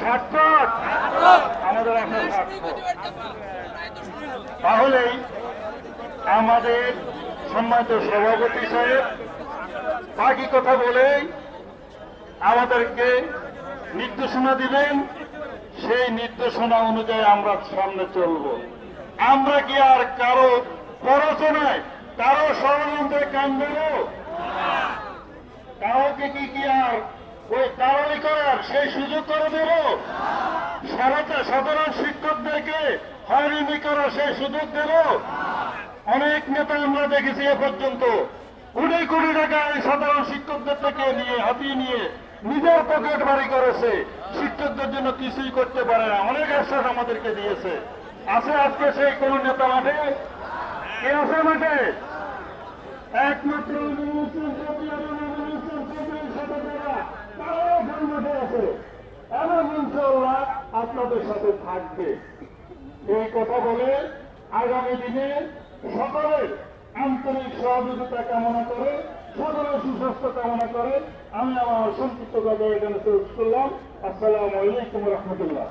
সার্থক আমাদের সম্মানিত সভাপতি সাহেব, বাকি কথা বলেই আমাদেরকে নির্দেশনা দিবেন। সেই নির্দেশনা অনুযায়ী আমরা সামনে চলব। আমরা কি আর কারও প্ররোচনায় কারও ষড়যন্ত্রে কান দেব? কাউকে কি আর? ওই কারণই করার সেই সুযোগ করে দেব? সারাটা সাধারণ শিক্ষকদেরকে হয়রানি করার সেই সুযোগ দেব? অনেক নেতা আমরা দেখেছি এ পর্যন্ত। কোটি কোটি টাকা এই সাধারণ শিক্ষকদের থেকে নিয়ে, হাতিয়ে নিয়ে নিজের পকেট বাড়ি করেছে। শিক্ষকদের জন্য কিছুই করতে পারে না। অনেক আশ্বাস আমাদেরকে দিয়েছে। আছে আজকে সেই কোন নেতা মাঠে? কে আছে মাঠে? একমাত্র আপনাদের সাথে থাকবে। এই কথা বলে আগামী দিনে সকলের আন্তরিক সহযোগিতা কামনা করে, সকলের সুস্বাস্থ্য কামনা করে আমি আমার সংক্ষিপ্ত কথা এখানে শেষ করলাম। আসসালামু আলাইকুম রহমতুল্লাহ।